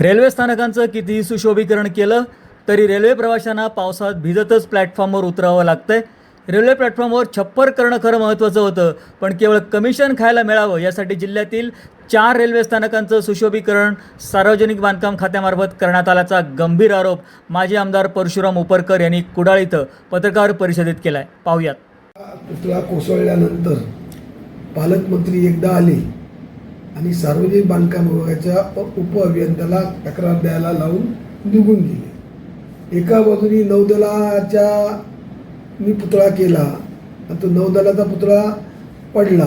Railway स्थानकांचं कितीही सुशोभीकरण केलं तरी रेल्वे प्रवाशांना पावसात भिजतच प्लॅटफॉर्मवर उतरावं लागतंय. रेल्वे प्लॅटफॉर्मवर छप्पर करणं खरं महत्त्वाचं होतं पण केवळ कमिशन खायला मिळावं यासाठी जिल्ह्यातील चार रेल्वे स्थानकांचं सुशोभीकरण सार्वजनिक बांधकाम खात्यामार्फत करण्यात आल्याचा गंभीर आरोप माजी आमदार परशुराम उपरकर यांनी कुडाळ इथं पत्रकार परिषदेत केला आहे पाहूयात. पुतळा कोसळल्यानंतर पालकमंत्री एकदा आले आणि सार्वजनिक बांधकाम विभागाच्या उप उपअभियंत्याला तक्रार द्यायला लावून निघून गेले. एका बाजूनी नौदलाच्या मी पुतळा केला आणि तो नौदलाचा पुतळा पडला.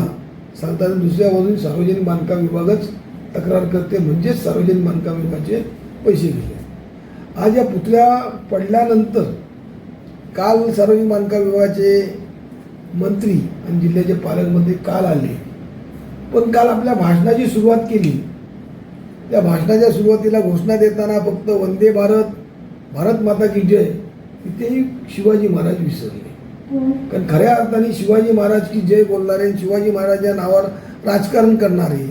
सांगताना दुसऱ्या बाजूनी सार्वजनिक बांधकाम विभागच तक्रार करते म्हणजेच सार्वजनिक बांधकाम विभागाचे पैसे गेले. आज या पुतळ्या पडल्यानंतर काल सार्वजनिक बांधकाम विभागाचे मंत्री आणि जिल्ह्याचे पालकमंत्री काल आले. पण काल आपल्या भाषणाची सुरुवात केली. त्या भाषणाच्या सुरुवातीला घोषणा देताना फक्त वंदे भारत भारत माता की जय तिथेही शिवाजी महाराज विसरले. कारण खऱ्या अर्थाने शिवाजी महाराज की जय बोलणारे शिवाजी महाराज या नावावर राजकारण करणारे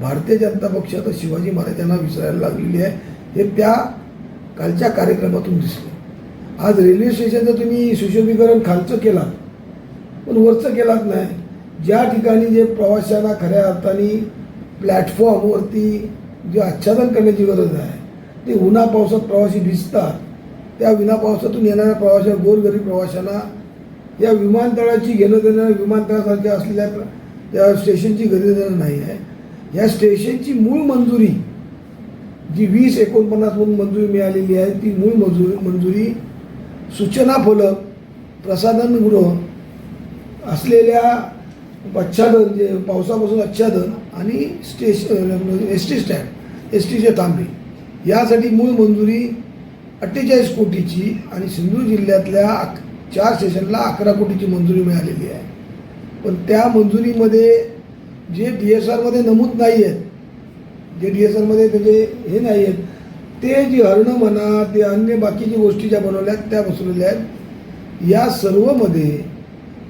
भारतीय जनता पक्ष आता शिवाजी महाराजांना विसरायला लागलेली आहे. हे त्या कालच्या कार्यक्रमातून दिसले. आज रेल्वे स्टेशनचं तुम्ही सुशोभीकरण खालचं केलात पण वरचं केलात नाही. ज्या ठिकाणी जे प्रवाशांना खऱ्या अर्थाने प्लॅटफॉर्मवरती जे आच्छादन करण्याची गरज आहे ते उन्हा पावसात प्रवासी भिजतात. त्या विना पावसातून येणाऱ्या प्रवाशा गोरगरीब प्रवाशांना या विमानतळाची घेणं देणं विमानतळासारख्या असलेल्या त्या स्टेशनची गरज देणं नाही आहे. या स्टेशनची मूळ मंजुरी जी वीस एकोणपन्नास म्हणून मंजुरी मिळालेली आहे ती मूळ मंजुरी मंजुरी सूचना फलक प्रसाधनगृह असलेल्या आच्छादन म्हणजे म्हणजे जे पावसापासून आच्छादन आणि station S T stand S टीचे थांबे यासाठी मूळ मंजुरी अठ्ठेचाळीस कोटीची आणि सिंधुदुर्ग जिल्ह्यातल्या अक- चार स्टेशनला अकरा कोटीची मंजुरी मिळालेली आहे. पण त्या मंजुरीमध्ये जे डी एस आरमध्ये नमूद नाही आहेत जे डी एस आरमध्ये त्याचे हे नाही आहेत ते जी हरणं म्हणा ते अन्य बाकीची गोष्टी ज्या बनवल्या आहेत त्या बसवलेल्या आहेत. या सर्वमध्ये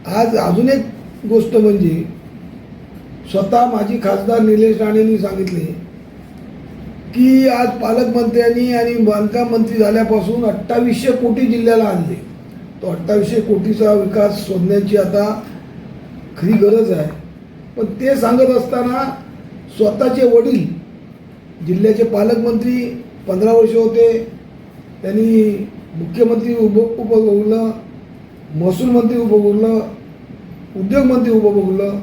आज अजून एक गोष्ट म्हणजे स्वतः माजी खासदार निलेश राणेंनी सांगितले की आज पालकमंत्र्यांनी आणि बांधकाम मंत्री झाल्यापासून अठ्ठावीसशे कोटी जिल्ह्याला आणले. तो अठ्ठावीसशे कोटीचा विकास शोधण्याची आता खरी गरज आहे. पण ते सांगत असताना स्वतःचे वडील जिल्ह्याचे पालकमंत्री पंधरा वर्ष होते. त्यांनी मुख्यमंत्री उभ उपभोगलं महसूल मंत्री उपभोगलं उद्योगमंत्री उभं बघलं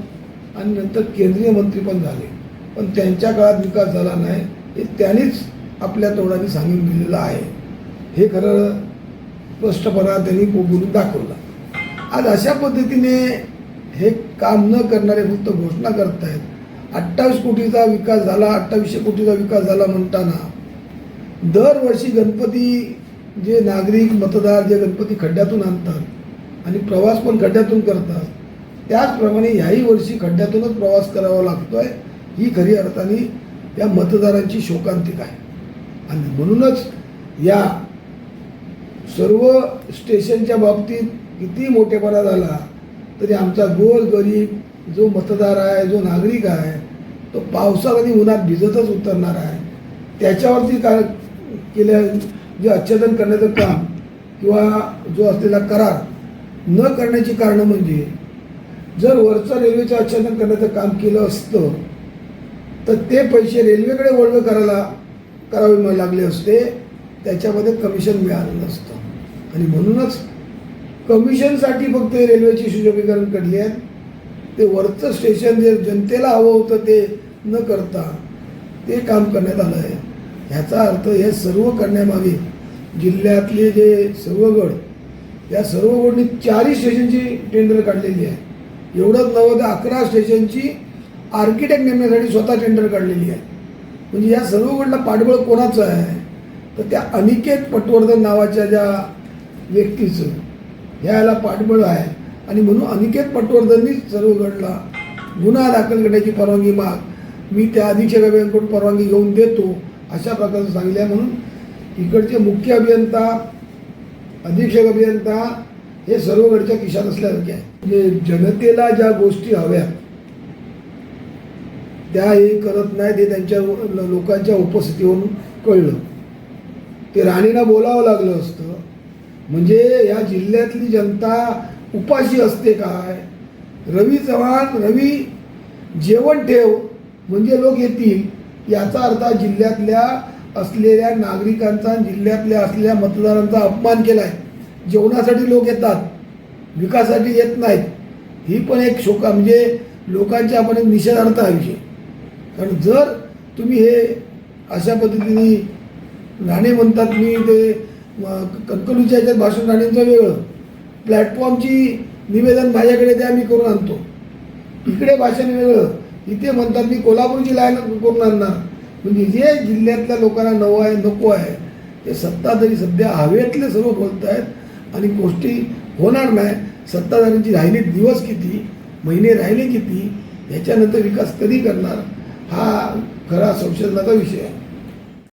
आणि नंतर केंद्रीय मंत्री पण झाले. पण त्यांच्या काळात विकास झाला नाही हे त्यांनीच आपल्या तोंडाने सांगून दिलेलं आहे. हे खरं स्पष्टपणा त्यांनी बोलून दाखवलं. आज अशा पद्धतीने हे काम न करणारे फक्त घोषणा करत आहेत अठ्ठावीस कोटीचा विकास झाला अठ्ठावीसशे कोटीचा विकास झाला म्हणताना दरवर्षी गणपती जे नागरिक मतदार जे गणपती खड्ड्यातून आणतात आणि प्रवास पण खड्ड्यातून करतात त्याचप्रमाणे याही वर्षी खड्ड्यातूनच प्रवास करावा लागतो आहे ही खरी अर्थाने या मतदारांची शोकांतिक आहे. आणि म्हणूनच या सर्व स्टेशनच्या बाबतीत किती मोठेपणा झाला तरी आमचा गोल गरीब जो मतदार आहे जो नागरिक आहे तो पावसात आणि उन्हात भिजतच उतरणार आहे. त्याच्यावरती काय केल्या जे आच्छादन करण्याचं काम किंवा जो असलेला करार न करण्याची कारणं म्हणजे जर वरचं रेल्वेचं आच्छादन करण्याचं काम केलं असतं तर ते पैसे रेल्वेकडे वळवे करायला करावे लागले असते त्याच्यामध्ये कमिशन मिळालं नसतं. आणि म्हणूनच कमिशनसाठी फक्त रेल्वेची सुशोभीकरण काढली आहेत. ते वरचं स्टेशन जे जनतेला हवं होतं ते न करता ते काम करण्यात आलं आहे. ह्याचा अर्थ हे सर्व करण्यामागे जिल्ह्यातले जे सर्वगड या सर्व गडनी चारही स्टेशनची टेंडर काढलेली आहे एवढंच नव्वं तर अकरा स्टेशनची आर्किटेक्ट नेमण्यासाठी स्वतः टेंडर काढलेली आहे. म्हणजे या सर्व पाठबळ कोणाचं आहे? तर त्या अनिकेत पटवर्धन नावाच्या ज्या व्यक्तीचं ह्याला पाठबळ आहे. आणि म्हणून अनिकेत पटवर्धननीच सर्वगडला गुन्हा दाखल करण्याची परवानगी माग मी त्या अधीक्षक अभियंत्यांकडून परवानगी घेऊन देतो अशा प्रकारचं सांगितलं आहे. म्हणून इकडचे मुख्य अभियंता अधीक्षक अभियंता हे सर्व गडच्या खिशात असल्यासारखे आहे म्हणजे जनतेला ज्या गोष्टी हव्या त्या हे करत नाही ते त्यांच्या लोकांच्या उपस्थितीवरून कळलं. ते राणीला बोलावं लागलं असतं. म्हणजे या जिल्ह्यातली जनता उपाशी असते काय? रवी चव्हाण रवी जेवण ठेव म्हणजे लोक येतील. याचा अर्थ जिल्ह्यातल्या असलेल्या नागरिकांचा जिल्ह्यातल्या असलेल्या मतदारांचा अपमान केला आहे जेवणासाठी लोक येतात. विकासासाठी येत नाहीत. ही पण एक शोका म्हणजे लोकांच्या आपण एक निषेधार्थ आहे विषय. कारण जर तुम्ही हे अशा पद्धतीने राणे म्हणतात मी ते म, याच्यात भाषण राणेंचं वेगळं. प्लॅटफॉर्मची निवेदन माझ्याकडे द्या मी करून आणतो. इकडे भाषण वेगळं. इथे म्हणतात मी कोल्हापूरची लाईन करून आणणार म्हणजे जे जिल्ह्यातल्या लोकांना नवं आहे नको आहे ते सत्ताधारी सध्या हवेतले सर्व बोलत आहेत आणि गोष्टी होणार नाही. सत्ताधाऱ्यांची राहिली दिवस किती महिने राहिले किती याच्यानंतर विकास कधी करणार? हा खरा संशोधनाचा विषय आहे.